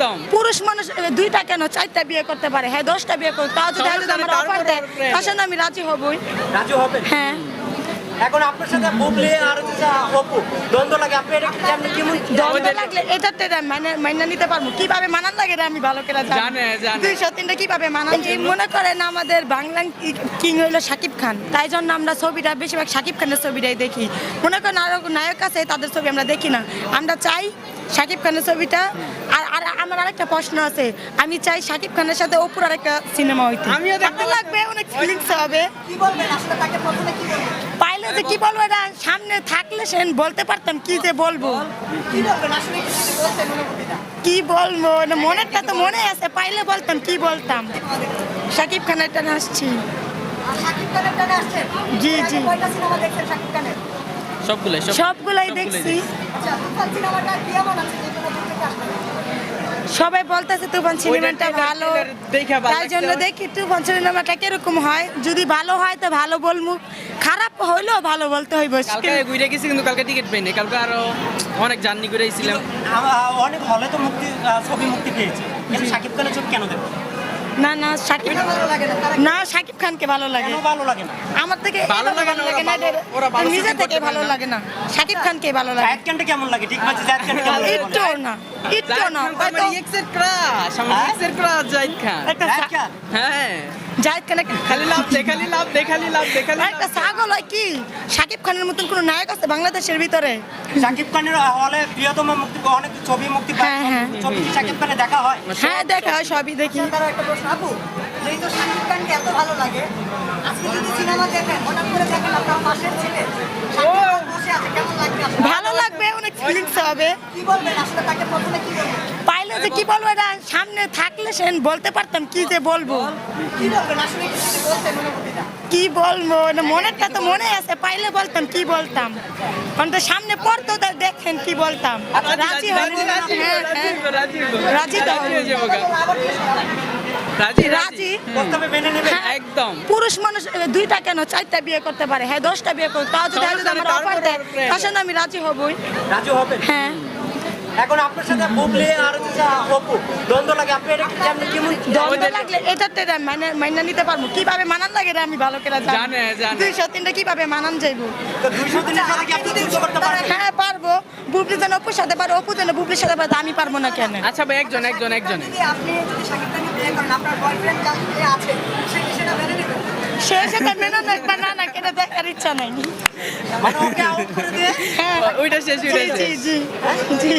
একদম। পুরুষ মানুষ দুইটা কেন? চারটা বিয়ে করতে পারে। হ্যাঁ দশটা বিয়ে করতে তাও যদি আমার অফার দেয় তার সঙ্গে আমি রাজি হবই। রাজু হবে? হ্যাঁ। এখন আপনার সাথে বুবলি আর অপু দ্বন্দ্ব লাগে। আপনি এটা কেমন কেমন দ্বন্দ্ব লাগলে এটা তো মানে মাইনা নিতে পারব। কীভাবে মানান লাগে এটা আমি ভালো করে জানে, জানে। দুইশো তিনটা কীভাবে মানান মনে করেন আমাদের বাংলা কিং হইল শাকিব খান। তাই জন্য আমরা ছবিটা বেশিরভাগ শাকিব খানের ছবিটাই দেখি। মনে করেন আরও নায়ক আছে তাদের ছবি আমরা দেখি না। আমরা চাই শাকিব খানের ছবিটা। আর আর আমার আরেকটা প্রশ্ন আছে। আমি চাই শাকিব খানের সাথে অপুর আরেকটা সিনেমা হইতে। আমিও দেখতে ভালো লাগবে অনেক ফিলিংস হবে। কি বলবেন আসলে তাকে প্রথমে কি বলবেন? পাইলে যে কি বলব এটা সামনে থাকলে সেন বলতে পারতাম কি যে বলব। কি বলবেন আসলে কি যদি বলতেন অনুভূতিটা? কি বলব না মনেরটা তো মনে আছে পাইলে বলতাম কি বলতাম। শাকিব খানের টানে আসছি। আর শাকিব খানের টানে আসছেন? জি, জি। সবগুলাই সবগুলাই দেখছি। সবাই বলতেছে তুফান সিনেমাটা ভালো। তাই জন্য দেখি তুফান সিনেমাটা কীরকম হয়? যদি ভালো হয় তো ভালো বলব খারাপ হইলেও ভালো বলতে হইব কালকে ঘুরে গেছি কিন্তু কালকে টিকিট পাইনি। কালকে আরও অনেক জার্নি করে এসেছিলাম অনেক হলে তো মুক্তি ছবি মুক্তি পেয়েছে। কিন্তু শাকিব খানের ছবি কেন দেবো না না সাকিব না সাকিব খানকে ভালো লাগে। ভালো লাগে না? আমার থেকে ভালো লাগে না, নিজে থেকে ভালো লাগে না। শাকিব খানকে ভালো লাগে। জায়েদ খানটা কেমন লাগে? ঠিক আছে জায়েদ খান কেমন লাগে। একটু না একটু না এক্সের ক্রাশ আমার হ্যাঁ? এক্সের ক্রাশ জাহিদ খান জায়েদ খান হ্যাঁ। জাহিদ খান খালি লাভ দে খালি লাভ দে লাভ দে একটা ছাগল হয় কি? শাকিব খানের মতন কোন নায়ক আছে বাংলাদেশের ভিতরে? শাকিব খানের হলে প্রিয়তম মুক্তি অনেক ছবি মুক্তি পায়। হ্যাঁ, হ্যাঁ। ছবি খানের দেখা হয়। হ্যাঁ দেখা হয় সবই দেখি। তার একটা প্রশ্ন আপু যেহেতু শাকিব খানকে এত ভালো লাগে আজকে যদি সিনেমা দেখেন হঠাৎ করে দেখেন আপনার পাশের ছেলে শাকিব খান বসে আছে কেমন লাগবে আসলে? ভালো লাগবে অনেক ফিলিংস হবে। কি বলবেন? আসলে তাকে প্রথমে কি বলবেন? পাইলে যে কি বলব এটা? সামনে থাকলে সেন বলতে পারতাম কি যে বলব? কি বলব? না মনেরটা তো মনে আছে পাইলে বলতাম কি বলতাম? কারণ তো সামনে পড়তো তা দেখেন কি বলতাম। রাজি রাজি রাজি রাজি হ্যাঁ। তো রাজি? রাজি। মেনে। একদম। পুরুষ মানুষ দুইটা কেন? চারটা বিয়ে করতে পারে। হ্যাঁ দশটা বিয়ে করতে তাও যদি সমস্যা যদি নেই, আমার অফার দেয় তার আমি রাজি হবই। রাজু হবে হ্যাঁ। এখন আপনার সাথে বুবলি আর হচ্ছে অপু দ্বন্দ্ব লাগে। আপনি এটা কেমন কেমন দ্বন্দ্ব লাগলে এটা তো এটা মানে মাইনা নিতে পারব। কীভাবে মানান লাগে এটা আমি ভালো করে জানে, জানে। দুইশো তিনটা কীভাবে মানান যাইবো? তো দুইশো দিনের সাথে কি আপনি যুদ্ধ করতে পারবেন? হ্যাঁ পারব। বুবলি যেন অপুর সাথে পারো অপু যেন বুবলির সাথে পারো আমি পারব না কেন? আচ্ছা ভাই একজন একজন একজন। আপনি যদি শাকিব খানকে বিয়ে করেন আপনার বয়ফ্রেন্ড আছে? সে সেটা মেনে নেবে না না কেন দেখার ইচ্ছা নাই ওইটা শেষ জি জি জি